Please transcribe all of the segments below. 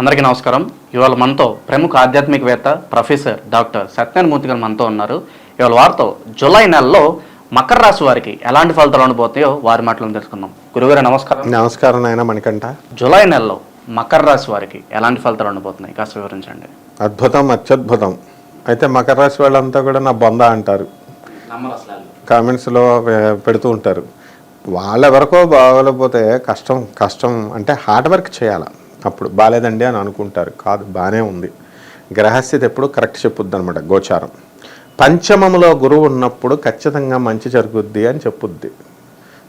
అందరికీ నమస్కారం. ఇవాళ మనతో ప్రముఖ ఆధ్యాత్మికవేత్త ప్రొఫెసర్ డాక్టర్ సత్యనారాయణమూర్తి గారు మనతో ఉన్నారు. ఇవాళ వారితో జూలై నెలలో మకర రాశి వారికి ఎలాంటి ఫలితాలు ఉండబోతాయో వారి మాటలను తెలుసుకుందాం. గురుగారు నమస్కారం. నమస్కారం నాయన మణికంఠ. జూలై నెలలో మకర రాశి వారికి ఎలాంటి ఫలితాలు ఉండబోతున్నాయి? కాస్త వివరించండి. అద్భుతం అత్యద్భుతం. అయితే మకర రాశి వాళ్ళంతా కూడా నా బొంద అంటారు. కామెంట్స్లో పెడుతూ ఉంటారు. వాళ్ళెవరికో బాగోలేకపోతే కష్టం కష్టం అంటే హార్డ్ వర్క్ చేయాలి? అప్పుడు బాగాలేదండి అని అనుకుంటారు. కాదు బాగానే ఉంది. గ్రహస్థితి ఎప్పుడు కరెక్ట్ చెప్పుద్ది అనమాట గోచారం. పంచమములో గురువు ఉన్నప్పుడు ఖచ్చితంగా మంచి జరుగుద్ది అని చెప్పుద్ది.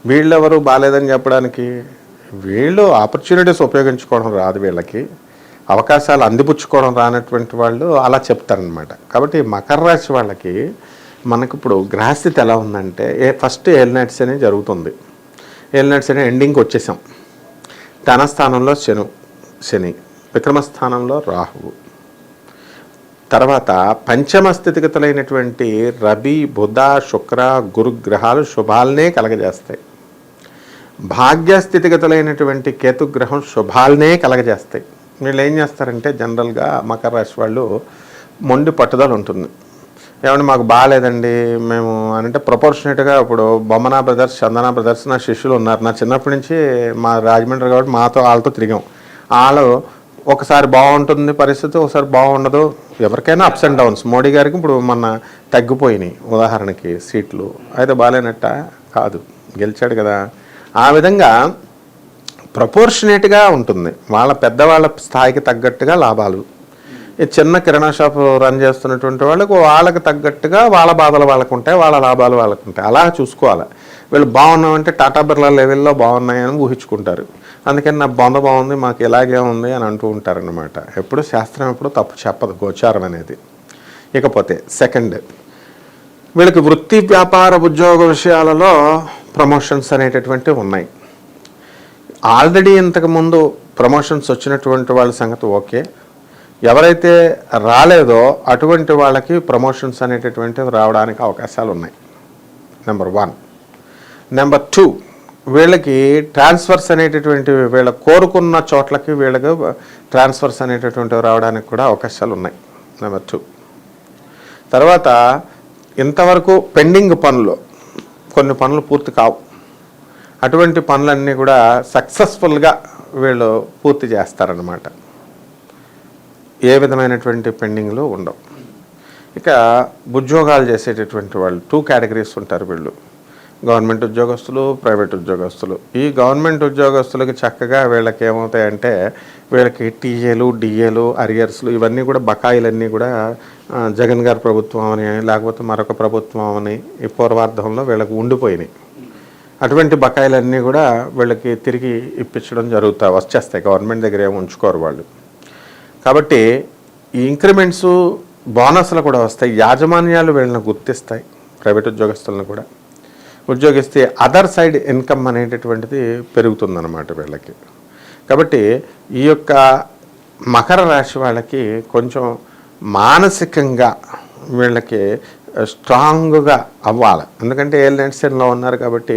వీళ్ళెవరు బాగాలేదని చెప్పడానికి? వీళ్ళు ఆపర్చునిటీస్ ఉపయోగించుకోవడం రాదు వీళ్ళకి. అవకాశాలు అందిపుచ్చుకోవడం రానటువంటి వాళ్ళు అలా చెప్తారనమాట. కాబట్టి మకర రాశి వాళ్ళకి మనకి ఇప్పుడు గ్రహస్థితి ఎలా ఉందంటే ఏ ఫస్ట్ ఏలినట్స్ అనే జరుగుతుంది. ఏలినట్స్ అనే ఎండింగ్కి వచ్చేసాం. ధన స్థానంలో శను. శని విక్రమస్థానంలో రాహువు. తర్వాత పంచమ స్థితిగతులైనటువంటి రవి బుధ శుక్ర గురుగ్రహాలు శుభాలనే కలగజేస్తాయి. భాగ్య స్థితిగతులైనటువంటి కేతుగ్రహం శుభాలనే కలగజేస్తాయి. వీళ్ళు ఏం చేస్తారంటే జనరల్గా మకర రాశి వాళ్ళు మొండి పట్టుదల ఉంటుంది. ఏమంటే మాకు బాగాలేదండి మేము అంటే ప్రపోర్షనేట్గా ఇప్పుడు బొమ్మనా బ్రదర్స్ చందనా బ్రదర్స్ నా శిష్యులు ఉన్నారు. నా చిన్నప్పటి నుంచి మా రాజమండ్రి కాబట్టి మాతో వాళ్ళతో తిరిగాం. వాళ్ళు ఒకసారి బాగుంటుంది పరిస్థితి ఒకసారి బాగుండదు. ఎవరికైనా అప్స్ అండ్ డౌన్స్ మోడీ గారికి ఇప్పుడు మొన్న తగ్గిపోయినాయి ఉదాహరణకి సీట్లు. అయితే బాగాలేనట్ట? కాదు. గెలిచాడు కదా. ఆ విధంగా ప్రపోర్షనేట్గా ఉంటుంది. వాళ్ళ పెద్దవాళ్ళ స్థాయికి తగ్గట్టుగా లాభాలు. ఈ చిన్న కిరాణా షాప్ రన్ చేస్తున్నటువంటి వాళ్ళకు వాళ్ళకి తగ్గట్టుగా వాళ్ళ బాధలు వాళ్ళకు ఉంటాయి వాళ్ళ లాభాలు వాళ్ళకు ఉంటాయి అలా చూసుకోవాలి. వీళ్ళు బాగున్నామంటే టాటా బిర్లా లెవెల్లో బాగున్నాయని ఊహించుకుంటారు. అందుకని నా బొంద బాగుంది మాకు ఇలాగే ఉంది అని అంటూ ఉంటారనమాట ఎప్పుడు శాస్త్రం ఎప్పుడు తప్పు చెప్పదు గోచారం అనేది. ఇకపోతే సెకండ్ వీళ్ళకి వృత్తి వ్యాపార ఉద్యోగ విషయాలలో ప్రమోషన్స్ అనేటటువంటివి ఉన్నాయి. ఆల్రెడీ ఇంతకుముందు ప్రమోషన్స్ వచ్చినటువంటి వాళ్ళ సంగతి ఓకే. ఎవరైతే రాలేదో అటువంటి వాళ్ళకి ప్రమోషన్స్ అనేటటువంటివి రావడానికి అవకాశాలు ఉన్నాయి. Number one. నెంబర్ టూ వీళ్ళకి ట్రాన్స్ఫర్స్ అనేటటువంటివి వీళ్ళ కోరుకున్న చోట్లకి వీళ్ళకి ట్రాన్స్ఫర్స్ అనేటటువంటివి రావడానికి కూడా అవకాశాలు ఉన్నాయి. నెంబర్ టూ తర్వాత ఇంతవరకు పెండింగ్ పనులు కొన్ని పనులు పూర్తి కావు. అటువంటి పనులన్నీ కూడా సక్సెస్ఫుల్గా వీళ్ళు పూర్తి చేస్తారనమాట ఏ విధమైనటువంటి పెండింగ్లు ఉండవు. ఇక ఉద్యోగాలు చేసేటటువంటి వాళ్ళు టూ కేటగిరీస్ ఉంటారు వీళ్ళు. గవర్నమెంట్ ఉద్యోగస్తులు ప్రైవేట్ ఉద్యోగస్తులు. ఈ గవర్నమెంట్ ఉద్యోగస్తులకి చక్కగా వీళ్ళకి ఏమవుతాయంటే వీళ్ళకి టీఏలు డిఏలు అరియర్స్లు ఇవన్నీ కూడా బకాయిలన్నీ కూడా జగన్ గారి ప్రభుత్వం అని లేకపోతే మరొక ప్రభుత్వం అని ఈ పూర్వార్ధంలో వీళ్ళకి ఉండిపోయినాయి. అటువంటి బకాయిలన్నీ కూడా వీళ్ళకి తిరిగి ఇప్పించడం జరుగుతా వచ్చేస్తాయి. గవర్నమెంట్ దగ్గర ఏమి ఉంచుకోరు వాళ్ళు. కాబట్టి ఈ ఇంక్రిమెంట్స్ బోనస్లు కూడా వస్తాయి. యాజమాన్యాలు వీళ్ళని గుర్తిస్తాయి ప్రైవేట్ ఉద్యోగస్తులను కూడా. ఉద్యోగిస్తే అదర్ సైడ్ ఇన్కమ్ అనేటటువంటిది పెరుగుతుందన్నమాట వీళ్ళకి. కాబట్టి ఈ యొక్క మకర రాశి వాళ్ళకి కొంచెం మానసికంగా వీళ్ళకి స్ట్రాంగ్గా అవ్వాలి. ఎందుకంటే ఏలినెట్సన్లో ఉన్నారు కాబట్టి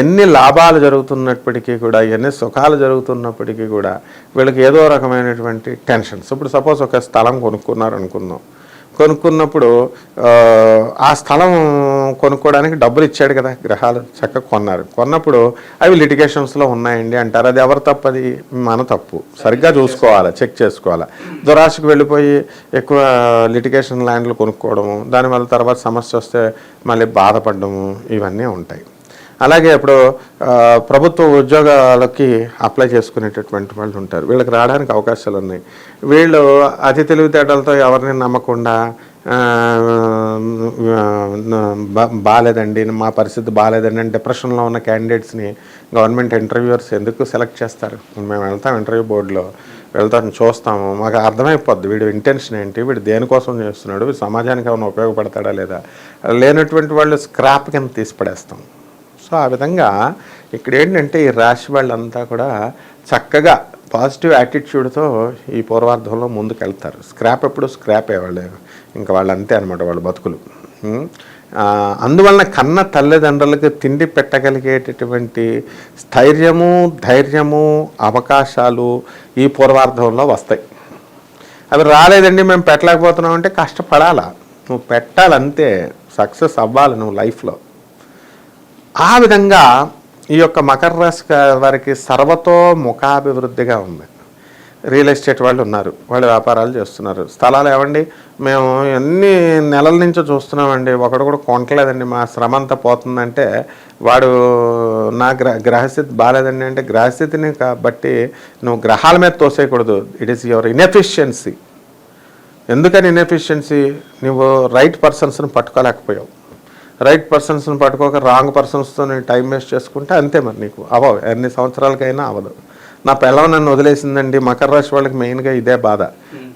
ఎన్ని లాభాలు జరుగుతున్నప్పటికీ కూడా ఎన్ని సుఖాలు జరుగుతున్నప్పటికీ కూడా వీళ్ళకి ఏదో రకమైనటువంటి టెన్షన్స్ ఇప్పుడు సపోజ్ ఒక స్థలం కొనుక్కున్నారు అనుకుందాం. కొనుక్కున్నప్పుడు ఆ, స్థలం కొనుక్కోవడానికి డబ్బులు ఇచ్చాడు కదా గ్రహాలు చక్కగా కొన్నారు. కొన్నప్పుడు అవి లిటిగేషన్స్లో ఉన్నాయండి అంటారు. అది ఎవరు తప్పు అది మన తప్పు. సరిగ్గా చూసుకోవాలి చెక్ చేసుకోవాలి. దురాశకు వెళ్ళిపోయి ఎక్కువ లిటిగేషన్ ల్యాండ్లు కొనుక్కోవడము దానివల్ల తర్వాత సమస్య వస్తే మళ్ళీ బాధపడము ఇవన్నీ ఉంటాయి. అలాగే ఇప్పుడు ప్రభుత్వ ఉద్యోగాలకి అప్లై చేసుకునేటటువంటి వాళ్ళు ఉంటారు. వీళ్ళకి రావడానికి అవకాశాలు ఉన్నాయి. వీళ్ళు అతి తెలివితేటలతో ఎవరిని నమ్మకుండా బాగాలేదండి మా పరిస్థితి బాగాలేదండి డిప్రెషన్లో ఉన్న క్యాండిడేట్స్ని గవర్నమెంట్ ఇంటర్వ్యూవర్స్ ఎందుకు సెలెక్ట్ చేస్తారు? మేము వెళ్తాం ఇంటర్వ్యూ బోర్డులో వెళ్తాం చూస్తాము. మాకు అర్థమైపోద్ది వీడు ఇంటెన్షన్ ఏంటి వీడు దేనికోసం చేస్తున్నాడు వీడు సమాజానికి ఏమైనా ఉపయోగపడతాడా లేదా? లేనటువంటి వాళ్ళు స్క్రాప్ కింద తీసి పడేస్తాం సో ఆ విధంగా ఇక్కడ ఏంటంటే ఈ రాశి వాళ్ళంతా కూడా చక్కగా పాజిటివ్ యాటిట్యూడ్తో ఈ పూర్వార్ధంలో ముందుకెళ్తారు. స్క్రాప్ ఎప్పుడు స్క్రాప్ వాళ్ళు ఇంకా వాళ్ళు అంతే అనమాట వాళ్ళ బతుకులు. అందువలన కన్న తల్లిదండ్రులకు తిండి పెట్టగలిగేటటువంటి స్థైర్యము ధైర్యము అవకాశాలు ఈ పూర్వార్ధంలో వస్తాయి. అవి రాలేదండి మేము పెట్టలేకపోతున్నాం అంటే కష్టపడాలా? నువ్వు పెట్టాలంతే సక్సెస్ అవ్వాలి నువ్వు లైఫ్లో. ఆ విధంగా ఈ యొక్క మకర రాశి వారికి సర్వతో ముఖాభివృద్ధిగా ఉంది. రియల్ ఎస్టేట్ వాళ్ళు ఉన్నారు. వాళ్ళు వ్యాపారాలు చేస్తున్నారు. స్థలాలు ఏమండి? మేము ఎన్ని నెలల నుంచో చూస్తున్నామండి. ఒకడు కూడా కొనట్లేదండి. మా శ్రమ అంతా పోతుందంటే వాడు నా గ్రహ గ్రహస్థితి బాగాలేదండి అంటే గ్రహస్థితిని బట్టి నువ్వు గ్రహాల మీద తోసేయకూడదు. ఇట్ ఈస్ యువర్ ఇన్ఎఫిషియన్సీ ఎందుకని ఇన్ఎఫిషియన్సీ నువ్వు రైట్ పర్సన్స్ని పట్టుకోలేకపోయావు. రైట్ పర్సన్స్ని పట్టుకోక రాంగ్ పర్సన్స్తో నేను టైం వేస్ట్ చేసుకుంటే అంతే మరి నీకు. అవ్వవు ఎన్ని సంవత్సరాలకైనా అవ్వదు నా పిల్లలు నన్ను వదిలేసిందండి. మకర రాశి వాళ్ళకి మెయిన్గా ఇదే బాధ.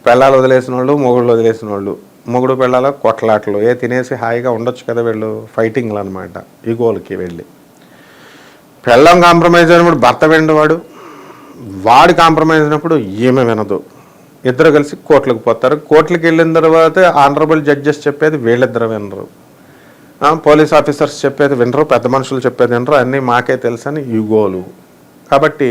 పిల్లలు వదిలేసిన వాళ్ళు మొగుళ్ళు వదిలేసిన వాళ్ళు మొగుడు పిల్లలు కొట్లాటలు. ఏ తినేసి హాయిగా ఉండొచ్చు కదా వీళ్ళు? ఫైటింగ్లు అనమాట ఈగోలకి వెళ్ళి. పెళ్ళం కాంప్రమైజ్ అయినప్పుడు భర్త వెండివాడు. వాడు కాంప్రమైజ్ అయినప్పుడు ఈమె వినదు. ఇద్దరు కలిసి కోర్టులకు పోతారు. కోర్టులకు వెళ్ళిన తర్వాత ఆనరబుల్ జడ్జెస్ చెప్పేది వీళ్ళిద్దరు వినరు. పోలీస్ ఆఫీసర్స్ చెప్పేది వినరు పెద్ద మనుషులు చెప్పేది వినరు అన్నీ మాకే తెలుసని యుగోలు. కాబట్టి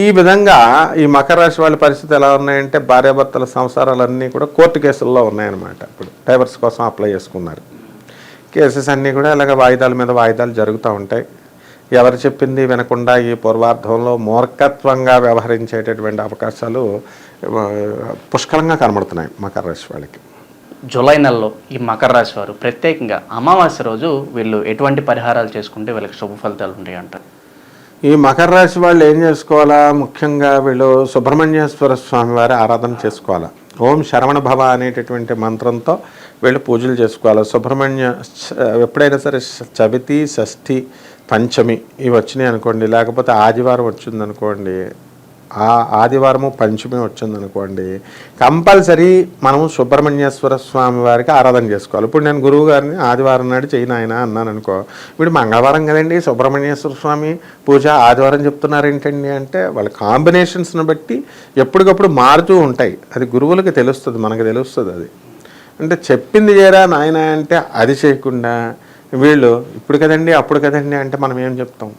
ఈ విధంగా ఈ మకర రాశి వాళ్ళ పరిస్థితి ఎలా ఉన్నాయంటే భార్యాభర్తల సంసారాలన్నీ కూడా కోర్టు కేసుల్లో ఉన్నాయన్నమాట. ఇప్పుడు డైవర్స్ కోసం అప్లై చేసుకున్నారు. కేసెస్ అన్నీ కూడా ఇలాగ వాయిదాల మీద వాయిదాలు జరుగుతూ ఉంటాయి. ఎవరు చెప్పింది వినకుండా ఈ పూర్వార్ధంలో మూర్ఖత్వంగా వ్యవహరించేటటువంటి అవకాశాలు పుష్కలంగా కనబడుతున్నాయి మకర రాశి వాళ్ళకి. జూలై నెలలో ఈ మకర రాశి వారు ప్రత్యేకంగా అమావాస్య రోజు వీళ్ళు ఎటువంటి పరిహారాలు చేసుకుంటే వీళ్ళకి శుభ ఫలితాలు ఉంటాయి అంటారు ఈ మకర రాశి వాళ్ళు ఏం చేసుకోవాలా? ముఖ్యంగా వీళ్ళు సుబ్రహ్మణ్యేశ్వర స్వామి వారి ఆరాధన చేసుకోవాలా? ఓం శరవణ భవ అనేటటువంటి మంత్రంతో వీళ్ళు పూజలు చేసుకోవాలి? సుబ్రహ్మణ్య ఎప్పుడైనా సరే చవితి షష్ఠి పంచమి ఇవి వచ్చినాయి అనుకోండి. లేకపోతే ఆదివారం వచ్చింది అనుకోండి ఆ ఆదివారము పంచమి వచ్చింది అనుకోండి కంపల్సరీ మనం సుబ్రహ్మణ్యేశ్వర స్వామి వారికి ఆరాధన చేసుకోవాలి. ఇప్పుడు నేను గురువు గారిని ఆదివారం నాడు చేయను ఆయన అన్నాను అనుకో వీడు మంగళవారం కదండి సుబ్రహ్మణ్యేశ్వర స్వామి పూజ ఆదివారం చెప్తున్నారు ఏంటండి అంటే వాళ్ళ కాంబినేషన్స్ని బట్టి ఎప్పటికప్పుడు మారుతూ ఉంటాయి. అది గురువులకి తెలుస్తుంది మనకు తెలుస్తుంది అది. అంటే చెప్పింది చేరా నాయన అంటే అది చేయకుండా వీళ్ళు ఇప్పుడు కదండి అప్పుడు కదండి అంటే మనం ఏం చెప్తాం?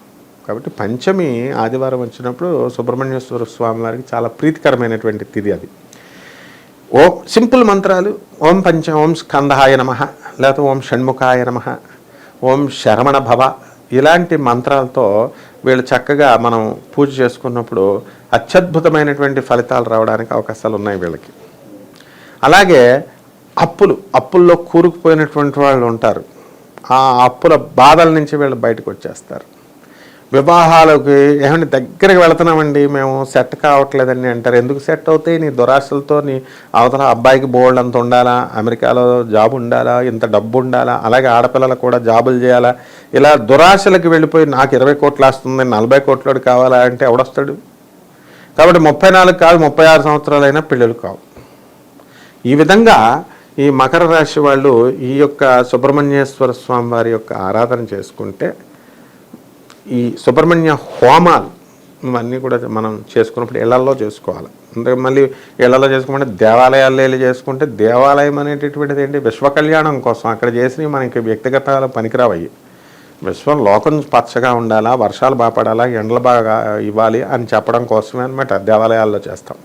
కాబట్టి పంచమి ఆదివారం వచ్చినప్పుడు సుబ్రహ్మణ్యేశ్వర స్వామి వారికి చాలా ప్రీతికరమైనటువంటి తిది అది. ఓం సింపుల్ మంత్రాలు ఓం పంచ ఓం స్కందహాయ నమ లేకపోతే ఓం షణ్ముఖాయ నమ ఓం శరమణ భవ ఇలాంటి మంత్రాలతో వీళ్ళు చక్కగా మనం పూజ చేసుకున్నప్పుడు అత్యద్భుతమైనటువంటి ఫలితాలు రావడానికి అవకాశాలు ఉన్నాయి వీళ్ళకి. అలాగే అప్పులు అప్పుల్లో కూరుకుపోయినటువంటి వాళ్ళు ఉంటారు. ఆ అప్పుల బాధల నుంచి వీళ్ళు బయటకు వచ్చేస్తారు. వివాహాలకి ఏమంటే దగ్గరికి వెళుతున్నామండి మేము సెట్ కావట్లేదండి అంటారు. ఎందుకు సెట్ అవుతాయి? నీ దురాశలతో నీ అవతల అబ్బాయికి బోల్డ్ అంత ఉండాలా? అమెరికాలో జాబ్ ఉండాలా? ఇంత డబ్బు ఉండాలా? అలాగే ఆడపిల్లలకు కూడా జాబులు చేయాలా? ఇలా దురాశలకు వెళ్ళిపోయి నాకు ఇరవై కోట్లు వస్తుంది నలభై కోట్లోడు కావాలా అంటే ఎవడొస్తాడు? కాబట్టి ముప్పై నాలుగు కాదు ముప్పై ఆరు సంవత్సరాలైనా పిల్లలు కావు. ఈ విధంగా ఈ మకర రాశి వాళ్ళు ఈ యొక్క సుబ్రహ్మణ్యేశ్వర స్వామి వారి యొక్క ఆరాధన చేసుకుంటే ఈ సుబ్రహ్మణ్య హోమాలు ఇవన్నీ కూడా మనం చేసుకున్నప్పుడు ఇళ్ళలో చేసుకోవాలి. అంటే మళ్ళీ ఇళ్ళలో చేసుకుంటే దేవాలయాల్లో వెళ్ళి చేసుకుంటే దేవాలయం అనేటటువంటిది ఏంటి? విశ్వ కళ్యాణం కోసం అక్కడ చేసినవి మనకి వ్యక్తిగత పనికిరావయ్యి. విశ్వం లోకం పచ్చగా ఉండాలా వర్షాలు బాగాపడాలా ఎండలు బాగా ఇవ్వాలి అని చెప్పడం కోసమే అనమాట దేవాలయాల్లో చేస్తాం.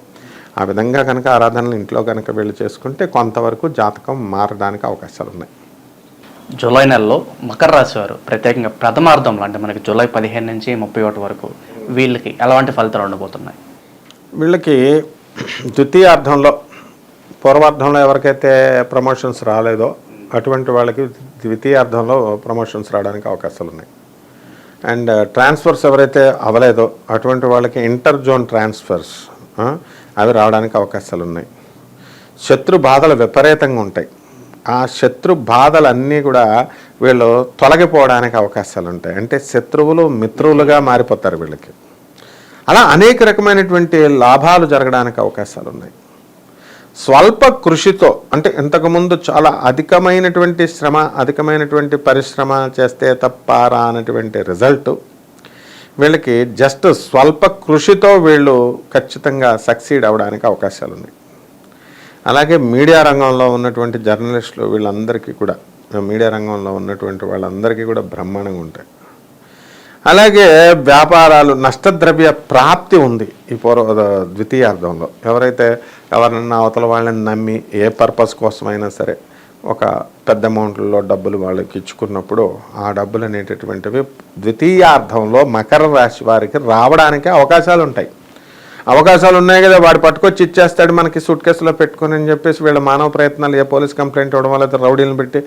ఆ విధంగా కనుక ఆరాధనలు ఇంట్లో కనుక వెళ్ళి చేసుకుంటే కొంతవరకు జాతకం మారడానికి అవకాశాలు ఉన్నాయి జూలై నెలలో మకర రాశి వారు ప్రత్యేకంగా ప్రథమార్థంలో అంటే మనకి జూలై పదిహేను నుంచి ముప్పై ఒకటి వరకు వీళ్ళకి ఎలాంటి ఫలితాలు ఉండబోతున్నాయి? వీళ్ళకి ద్వితీయార్థంలో పూర్వార్థంలో ఎవరికైతే ప్రమోషన్స్ రాలేదో అటువంటి వాళ్ళకి ద్వితీయార్థంలో ప్రమోషన్స్ రావడానికి అవకాశాలు ఉన్నాయి. అండ్ ట్రాన్స్ఫర్స్ ఎవరైతే అవ్వలేదో అటువంటి వాళ్ళకి ఇంటర్ జోన్ ట్రాన్స్ఫర్స్ అవి రావడానికి అవకాశాలు ఉన్నాయి. శత్రు బాధలు విపరీతంగా ఉంటాయి. ఆ శత్రు బాధలన్నీ కూడా వీళ్ళు తొలగిపోవడానికి అవకాశాలు ఉంటాయి అంటే శత్రువులు మిత్రులుగా మారిపోతారు వీళ్ళకి. అలా అనేక రకమైనటువంటి లాభాలు జరగడానికి అవకాశాలు ఉన్నాయి స్వల్ప కృషితో అంటే ఇంతకుముందు చాలా అధికమైనటువంటి శ్రమ అధికమైనటువంటి పరిశ్రమ చేస్తే తప్ప రానటువంటి రిజల్ట్ వీళ్ళకి జస్ట్ స్వల్ప కృషితో వీళ్ళు ఖచ్చితంగా సక్సీడ్ అవ్వడానికి అవకాశాలు ఉన్నాయి అలాగే మీడియా రంగంలో ఉన్నటువంటి జర్నలిస్టులు వీళ్ళందరికీ కూడా మీడియా రంగంలో ఉన్నటువంటి వాళ్ళందరికీ కూడా బ్రహ్మాండంగా ఉంటాయి. అలాగే వ్యాపారాలు నష్టద్రవ్య ప్రాప్తి ఉంది ఈ పూర్వ ద్వితీయార్థంలో ఎవరైతే ఎవరన్నా అవతల వాళ్ళని నమ్మి ఏ పర్పస్ కోసమైనా సరే ఒక పెద్ద అమౌంట్లో డబ్బులు వాళ్ళకి ఇచ్చుకున్నప్పుడు ఆ డబ్బులు అనేటటువంటివి ద్వితీయార్థంలో మకర రాశి వారికి రావడానికి అవకాశాలు ఉంటాయి అవకాశాలు ఉన్నాయి కదా వాడు పట్టుకొచ్చి ఇచ్చేస్తాడు మనకి సూట్ కేసులో పెట్టుకుని అని చెప్పేసి వీళ్ళ మానవ ప్రయత్నాలు ఏ పోలీస్ కంప్లైంట్ ఇవ్వడమో లేకపోతే రౌడీలను పెట్టి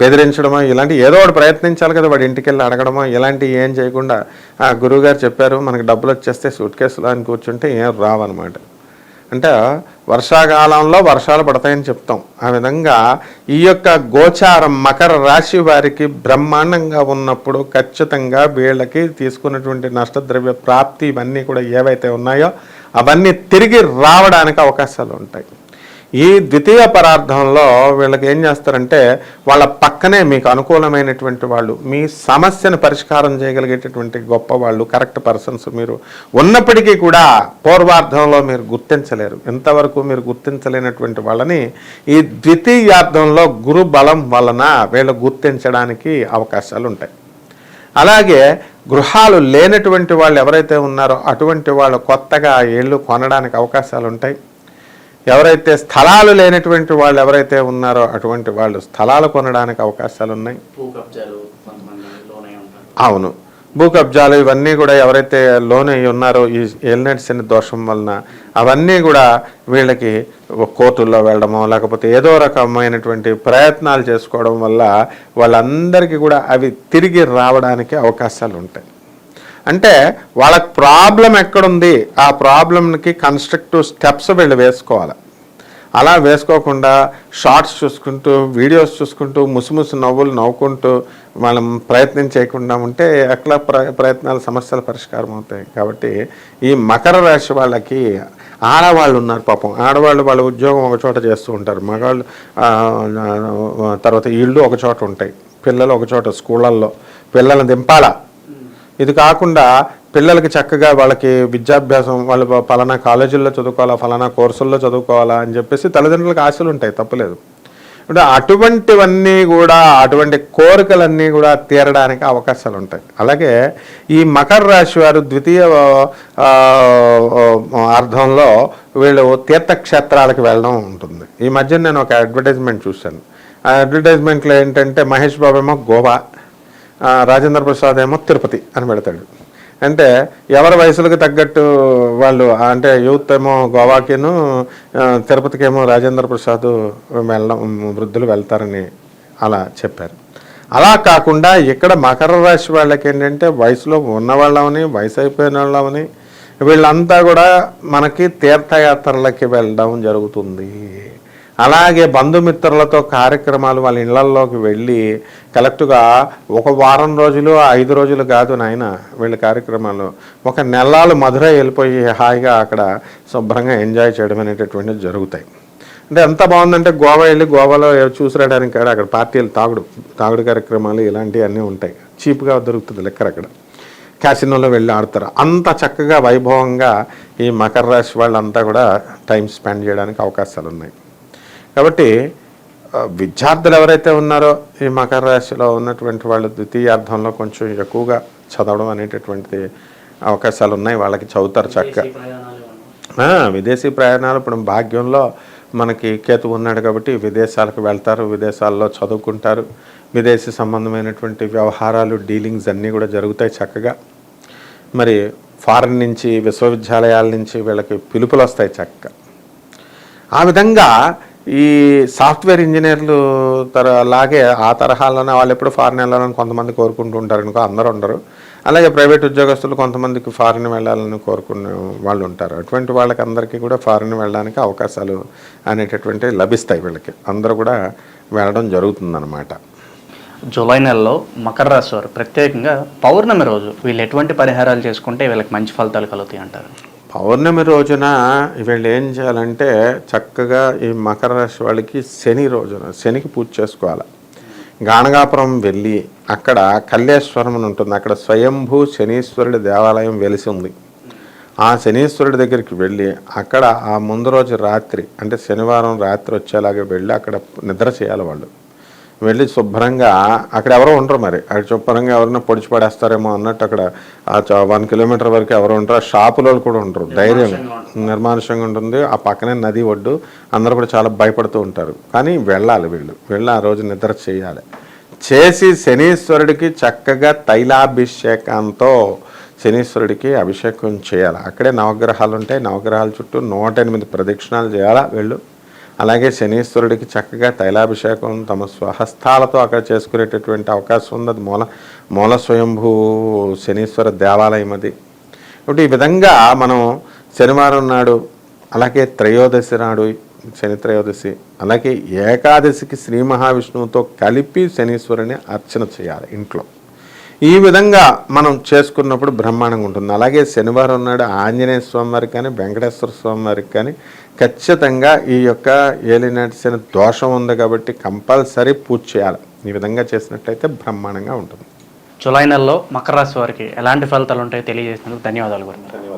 బెదిరించడమో ఇలాంటి ఏదో ఒకటి ప్రయత్నించాలి కదా వాడి ఇంటికి వెళ్ళి అడగడమో ఇలాంటివి ఏం చేయకుండా ఆ గురువుగారు చెప్పారు మనకి డబ్బులు వచ్చేస్తే సూట్ కేసులో అని కూర్చుంటే ఏం రావన్నమాట. అంటే వర్షాకాలంలో వర్షాలు పడతాయని చెప్తాం. ఆ విధంగా ఈ యొక్క గోచారం మకర రాశి వారికి బ్రహ్మాండంగా ఉన్నప్పుడు ఖచ్చితంగా వీళ్ళకి తీసుకున్నటువంటి నష్టద్రవ్య ప్రాప్తి ఇవన్నీ కూడా ఏవైతే ఉన్నాయో అవన్నీ తిరిగి రావడానికి అవకాశాలు ఉంటాయి. ఈ ద్వితీయ పరార్థంలో వీళ్ళకి ఏం చేస్తారంటే వాళ్ళ పక్కనే మీకు అనుకూలమైనటువంటి వాళ్ళు మీ సమస్యను పరిష్కారం చేయగలిగేటటువంటి గొప్ప వాళ్ళు కరెక్ట్ పర్సన్స్ మీరు ఉన్నప్పటికీ కూడా పూర్వార్థంలో మీరు గుర్తించలేరు. ఇంతవరకు మీరు గుర్తించలేనటువంటి వాళ్ళని ఈ ద్వితీయార్థంలో గురు బలం వలన వీళ్ళు గుర్తించడానికి అవకాశాలు ఉంటాయి. అలాగే గృహాలు లేనటువంటి వాళ్ళు ఎవరైతే ఉన్నారో అటువంటి వాళ్ళు కొత్తగా ఇళ్ళు కొనడానికి అవకాశాలు ఉంటాయి. ఎవరైతే స్థలాలు లేనటువంటి వాళ్ళు ఎవరైతే ఉన్నారో అటువంటి వాళ్ళు స్థలాలు కొనడానికి అవకాశాలు ఉన్నాయి. అవును. భూ కబ్జాలు ఇవన్నీ కూడా ఎవరైతే లోన్ అయి ఉన్నారో ఈ ఎల్నెట్ శని దోషం వలన అవన్నీ కూడా వీళ్ళకి కోర్టుల్లో వెళ్ళడమో లేకపోతే ఏదో రకమైనటువంటి ప్రయత్నాలు చేసుకోవడం వల్ల వాళ్ళందరికీ కూడా అవి తిరిగి రావడానికి అవకాశాలు ఉంటాయి. అంటే వాళ్ళకి ప్రాబ్లం ఎక్కడుంది? ఆ ప్రాబ్లంకి కన్స్ట్రక్టివ్ స్టెప్స్ వీళ్ళు వేసుకోవాలి. అలా వేసుకోకుండా షార్ట్స్ చూసుకుంటూ వీడియోస్ చూసుకుంటూ ముసుముసు నవ్వులు నవ్వుకుంటూ మనం ప్రయత్నం చేయకుండా ఉంటే అట్లా ప్ర ప్రయత్నాలు సమస్యల పరిష్కారం అవుతాయి. కాబట్టి ఈ మకర రాశి వాళ్ళకి ఆడవాళ్ళు ఉన్నారు పాపం. ఆడవాళ్ళు వాళ్ళ ఉద్యోగం ఒక చోట చేస్తూ ఉంటారు. మగవాళ్ళు తర్వాత ఇళ్ళు ఒక చోట ఉంటాయి. పిల్లలు ఒక చోట స్కూళ్ళల్లో. పిల్లల్ని దింపాలా? ఇది కాకుండా పిల్లలకి చక్కగా వాళ్ళకి విద్యాభ్యాసం వాళ్ళు ఫలానా కాలేజీల్లో చదువుకోవాలా ఫలానా కోర్సుల్లో చదువుకోవాలా అని చెప్పేసి తల్లిదండ్రులకు ఆశలు ఉంటాయి తప్పలేదు. అంటే అటువంటివన్నీ కూడా అటువంటి కోరికలన్నీ కూడా తీరడానికి అవకాశాలు ఉంటాయి. అలాగే ఈ మకర రాశి వారు ద్వితీయ అర్థంలో వీళ్ళు తీర్థక్షేత్రాలకు వెళ్ళడం ఉంటుంది. ఈ మధ్య నేను ఒక అడ్వర్టైజ్మెంట్ చూశాను. ఆ అడ్వర్టైజ్మెంట్లో ఏంటంటే మహేష్ బాబు ఏమో గోవా రాజేంద్ర ప్రసాద్ ఏమో తిరుపతి అని పెడతాడు అంటే ఎవరి వయసులకు తగ్గట్టు వాళ్ళు అంటే యూత్ ఏమో గోవాకిను తిరుపతికేమో రాజేంద్ర ప్రసాద్ వెళ్ళడం వృద్ధులు వెళ్తారని అలా చెప్పారు. అలా కాకుండా ఇక్కడ మకర రాశి వాళ్ళకి ఏంటంటే వయసులో ఉన్నవాళ్ళమని వయసు అయిపోయిన వాళ్ళమని వీళ్ళంతా కూడా మనకి తీర్థయాత్రలకి వెళ్ళడం జరుగుతుంది. అలాగే బంధుమిత్రులతో కార్యక్రమాలు వాళ్ళ ఇళ్ళల్లోకి వెళ్ళి కలెక్ట్గా ఒక వారం రోజులు ఐదు రోజులు కాదు నాయన వీళ్ళ కార్యక్రమాలు. ఒక నెలలు మధురై వెళ్ళిపోయి హాయిగా అక్కడ శుభ్రంగా ఎంజాయ్ చేయడం అనేటటువంటివి జరుగుతాయి. అంటే ఎంత బాగుందంటే గోవా వెళ్ళి గోవాలో చూసి రావడానికి కాదు అక్కడ పార్టీలు తాగుడు తాగుడు కార్యక్రమాలు ఇలాంటివి అన్నీ ఉంటాయి. చీప్గా దొరుకుతుంది లెక్కర అక్కడ. క్యాసినోలో వెళ్ళి ఆడతారు. అంత చక్కగా వైభవంగా ఈ మకర రాశి వాళ్ళంతా కూడా టైం స్పెండ్ చేయడానికి అవకాశాలు ఉన్నాయి కాబట్టి విద్యార్థులు ఎవరైతే ఉన్నారో ఈ మకర రాశిలో ఉన్నటువంటి వాళ్ళు ద్వితీయార్థంలో కొంచెం ఎక్కువగా చదవడం అనేటటువంటి అవకాశాలు ఉన్నాయి. వాళ్ళకి చదువుతారు చక్కగా. విదేశీ ప్రయాణాలు ఇప్పుడు భాగ్యంలో మనకి కేతు ఉన్నాడు కాబట్టి విదేశాలకు వెళ్తారు. విదేశాల్లో చదువుకుంటారు. విదేశీ సంబంధమైనటువంటి వ్యవహారాలు డీలింగ్స్ అన్నీ కూడా జరుగుతాయి చక్కగా. మరి ఫారెన్ నుంచి విశ్వవిద్యాలయాల నుంచి వీళ్ళకి పిలుపులు వస్తాయి చక్కగా. ఆ విధంగా ఈ సాఫ్ట్వేర్ ఇంజనీర్లు తర అలాగే ఆ తరహాలోనే వాళ్ళు ఎప్పుడు ఫారిన్ వెళ్ళాలని కొంతమంది కోరుకుంటూ ఉంటారు అనుకో అందరూ ఉండరు. అలాగే ప్రైవేట్ ఉద్యోగస్తులు కొంతమందికి ఫారిన్ వెళ్ళాలని కోరుకునే వాళ్ళు ఉంటారు. అటువంటి వాళ్ళకి అందరికీ కూడా ఫారిన్ వెళ్ళడానికి అవకాశాలు అనేటటువంటివి లభిస్తాయి వీళ్ళకి. అందరూ కూడా వెళ్ళడం జరుగుతుందన్నమాట. జూలై నెలలో మకర రాశి వారు ప్రత్యేకంగా పౌర్ణమి రోజు వీళ్ళు ఎటువంటి పరిహారాలు చేసుకుంటే వీళ్ళకి మంచి ఫలితాలు కలుగుతాయి అంటారు? పౌర్ణమి రోజున వీళ్ళు ఏం చేయాలంటే చక్కగా ఈ మకర రాశి వాళ్ళకి శని రోజున శనికి పూజ చేసుకోవాలి. గానగాపురం వెళ్ళి అక్కడ కల్లేశ్వరం అని ఉంటుంది. అక్కడ స్వయంభూ శనీశ్వరుడి దేవాలయం వెలిసి ఉంది. ఆ శనీశ్వరుడి దగ్గరికి వెళ్ళి అక్కడ ఆ ముందు రోజు రాత్రి అంటే శనివారం రాత్రి వచ్చేలాగా వెళ్ళి అక్కడ నిద్ర చేయాలి వాళ్ళు. వెళ్ళి శుభ్రంగా అక్కడ ఎవరో ఉండరు మరి. అక్కడ శుభ్రంగా ఎవరైనా పొడిచి పడేస్తారేమో అన్నట్టు అక్కడ ఆ వన్ కిలోమీటర్ వరకు ఎవరు ఉంటారు. ఆ షాపులో కూడా ఉండరు. ధైర్యం నిర్మానుషంగా ఉంటుంది. ఆ పక్కనే నది ఒడ్డు. అందరూ కూడా చాలా భయపడుతూ ఉంటారు. కానీ వెళ్ళాలి వీళ్ళు. వెళ్ళి ఆ రోజు నిద్ర చేయాలి. చేసి శనీశ్వరుడికి చక్కగా తైలాభిషేకంతో శనీశ్వరుడికి అభిషేకం చేయాలి. అక్కడే నవగ్రహాలు ఉంటాయి. నవగ్రహాల చుట్టూ నూట ఎనిమిది ప్రదక్షిణాలు చేయాలా వెళ్ళు? అలాగే శనీశ్వరుడికి చక్కగా తైలాభిషేకం తమ స్వహస్తాలతో అక్కడ చేసుకునేటటువంటి అవకాశం ఉంది. అది మూల మూల స్వయంభూ శనీశ్వర దేవాలయం అది. కాబట్టి ఈ విధంగా మనం శనివారం నాడు అలాగే త్రయోదశి నాడు శని త్రయోదశి అలాగే ఏకాదశికి శ్రీ మహావిష్ణువుతో కలిపి శనీశ్వరుని అర్చన చేయాలి ఇంట్లో. ఈ విధంగా మనం చేసుకున్నప్పుడు బ్రహ్మాండంగా ఉంటుంది. అలాగే శనివారం నాడు ఆంజనేయ స్వామి వారికి కానీ వెంకటేశ్వర స్వామి వారికి కానీ ఖచ్చితంగా ఈ యొక్క ఏలినాటి దోషం ఉంది కాబట్టి కంపల్సరీ పూజ చేయాలి. ఈ విధంగా చేసినట్లయితే బ్రహ్మాండంగా ఉంటుంది. జులై నెలలో మకర రాశి వారికి ఎలాంటి ఫలితాలు ఉంటాయో తెలియజేసినందుకు ధన్యవాదాలు గురుగారు.